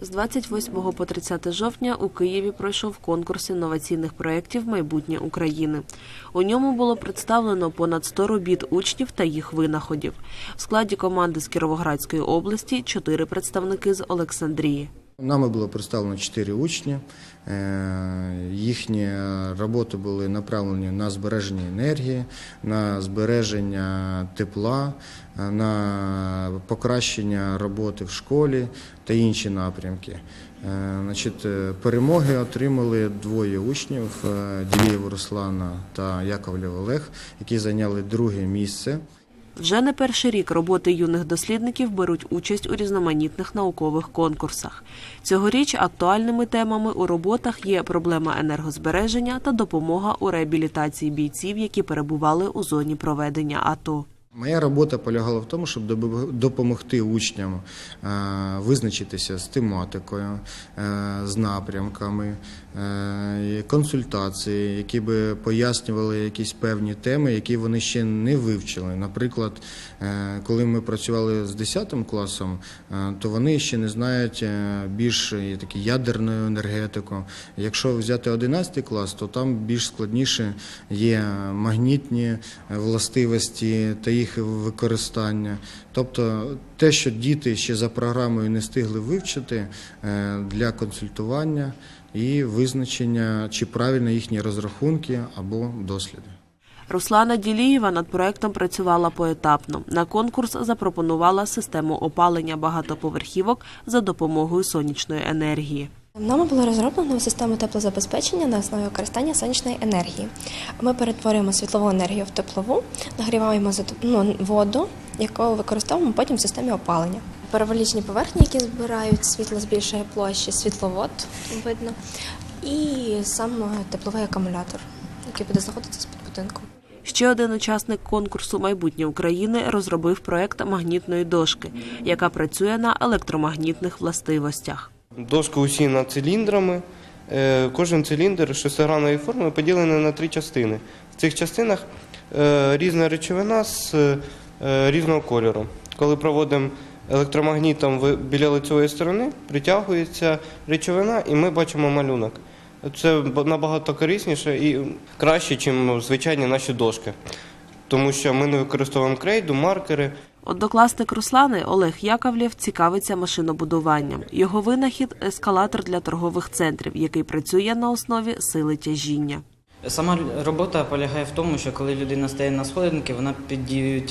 З 28 по 30 жовтня у Києві пройшов конкурс інноваційних проєктів Майбутнє України. У ньому було представлено понад 100 робіт учнів та їх винаходів. В складі команди з Кіровоградської області чотири представники з Олександрії. Нами було представлено чотири учні. Е, Їхні роботи були направлені на збереження енергії, на збереження тепла, е, на покращення роботи в школі та інші напрямки. Е, перемоги отримали двоє учнів Ділієв Руслана та Яковлєв Олег, які зайняли друге місце. Вже не перший рік роботи юних дослідників беруть участь у різноманітних наукових конкурсах. Цьогоріч актуальними темами у роботах є проблема енергозбереження та допомога у реабілітації бійців, які перебували у зоні проведення АТО. Моя робота полягала в тому, щоб допомогти учням е, визначитися з тематикою, е, з напрямками, е, консультації, які би пояснювали якісь певні теми, які вони ще не вивчили. Наприклад, коли ми працювали з 10 класом, то вони ще не знають більш такі ядерну енергетику. Якщо взяти 11 клас, то там більш складніше є магнітні властивості та їх використання. Тобто те, що діти ще за програмою не встигли вивчити е, для консультування і визначення, чи правильно їхні розрахунки або досліди. Руслана Ділієва над проектом працювала поетапно. На конкурс запропонувала систему опалення багатоповерхівок за допомогою сонячної енергії. Нами було розроблено систему теплозабезпечення на основі використання сонячної енергії. Ми перетворюємо світлову енергію в теплову, нагріваємо ну, воду, яку використовуємо потім в системі опалення. Параболічні поверхні, які збирають світло з більшої площі, світловод видно, і сам тепловий акумулятор, який буде знаходитися під будинком. Ще один учасник конкурсу Майбутнє України розробив проект магнітної дошки, яка працює на електромагнітних властивостях. Дошка усіяна циліндрами. Е, Кожен циліндр шестигранної форми поділений на три частини. В цих частинах е, різна речовина з е, різного кольору. Коли проводимо електромагнітом біля лицевої сторони, притягується речовина і ми бачимо малюнок. Це набагато корисніше і краще, ніж звичайні наші дошки. Тому що ми не використовуємо крейду, маркери. Однокласник Руслани Олег Яковлєв цікавиться машинобудуванням. Його винахід ескалатор для торгових центрів, який працює на основі сили тяжіння. Сама робота полягає в тому, що коли людина стає на сходинки, вона під дією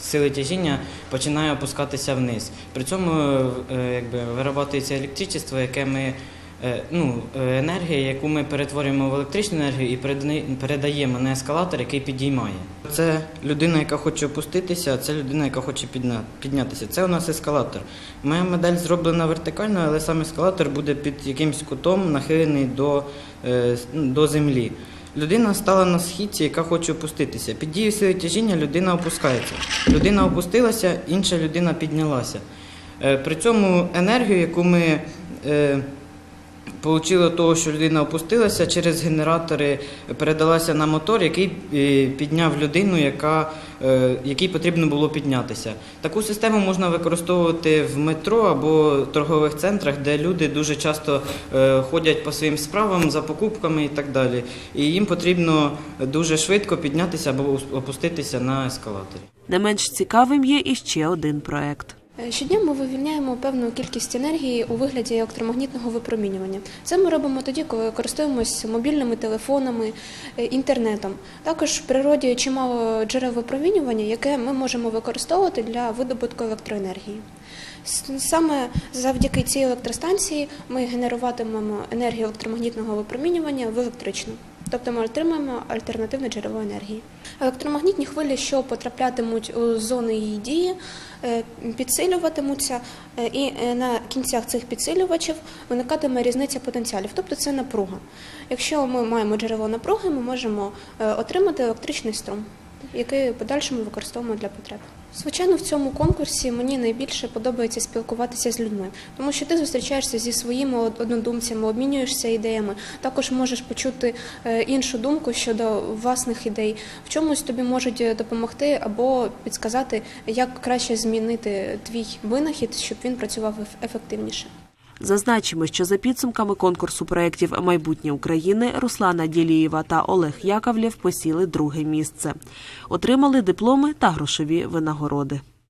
сили тяжіння починає опускатися вниз. При цьому е, якби, виробляється електричество, яке ми, ну, е, енергія, яку ми перетворюємо в електричну енергію і передаємо на ескалатор, який підіймає. Це людина, яка хоче опуститися, а це людина, яка хоче піднятися. Це у нас ескалатор. Моя модель зроблена вертикально, але сам ескалатор буде під якимсь кутом нахилений до, е, до землі. Людина стала на східці, яка хоче опуститися. Під дією сили тяжіння людина опускається. Людина опустилася, інша людина піднялася. Е, При цьому енергію, яку ми е, Получило того, що людина опустилася через генератори, передалася на мотор, який е, підняв людину, яка, е, якій потрібно було піднятися. Таку систему можна використовувати в метро або торгових центрах, де люди дуже часто е, ходять по своїм справам за покупками і так далі. І їм потрібно дуже швидко піднятися або опуститися на ескалаторі. Не менш цікавим є і ще один проект. Е, Щодня ми вивільняємо певну кількість енергії у вигляді електромагнітного випромінювання. Це ми робимо тоді, коли користуємося мобільними телефонами, е, інтернетом. Також в природі чимало джерел випромінювання, яке ми можемо використовувати для видобутку електроенергії. Саме завдяки цій електростанції ми генеруватимемо енергію електромагнітного випромінювання в електричну. Тобто ми отримаємо альтернативне джерело енергії. Електромагнітні хвилі, що потраплятимуть у зони її дії, е, підсилюватимуться, е, і е, на кінцях цих підсилювачів виникатиме різниця потенціалів, тобто це напруга. Якщо ми маємо джерело напруги, ми можемо отримати електричний струм, який в подальшому використовуємо для потреб. Звичайно, в цьому конкурсі мені найбільше подобається спілкуватися з людьми, тому що ти зустрічаєшся зі своїми однодумцями, обмінюєшся ідеями. Також можеш почути е, іншу думку щодо власних ідей. В чомусь тобі можуть е, допомогти або підсказати, як краще змінити твій винахід, щоб він працював еф- ефективніше. Зазначимо, що за підсумками конкурсу проєктів майбутнє України Руслана Ділієва та Олег Яковлєв посіли друге місце. Отримали дипломи та грошові винагороди.